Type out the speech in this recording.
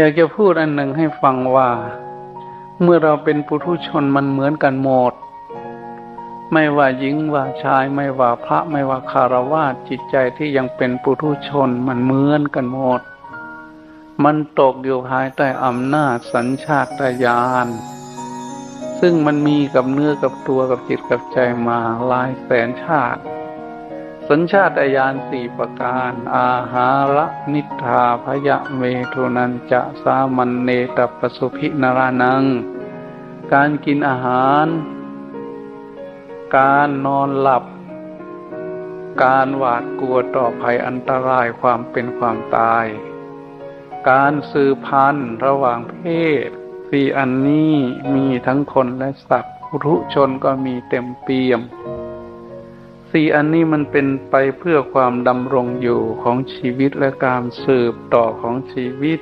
อยากจะพูดอันหนึ่งให้ฟังว่า เมื่อเราเป็นปุถุชนมันเหมือนกันหมด ไม่ว่าหญิงว่าชายไม่ว่าพระไม่ว่าคารวะจิตใจที่ยังเป็นปุถุชนมันเหมือนกันหมด มันตกอยู่ภายใต้อำนาจสัญชาตญาณซึ่งมันมีกับเนื้อกับตัวกับจิตกับใจมาหลายแสนชาติ สัญชาตญาณสี่ประการ อาหารนิทาพยะเมทุนันจะสามันเนตปสุพินารานัง การกินอาหาร การนอนหลับ การหวาดกลัวต่อภัยอันตรายความเป็นความตาย การสืบพันธุ์ระหว่างเพศสี่อันนี้มีทั้งคนและสัตว์ปุถุชนก็มีเต็มเปี่ยม สี่อันนี้มันเป็นไปเพื่อความดำรงอยู่ของชีวิตและการสืบต่อของชีวิต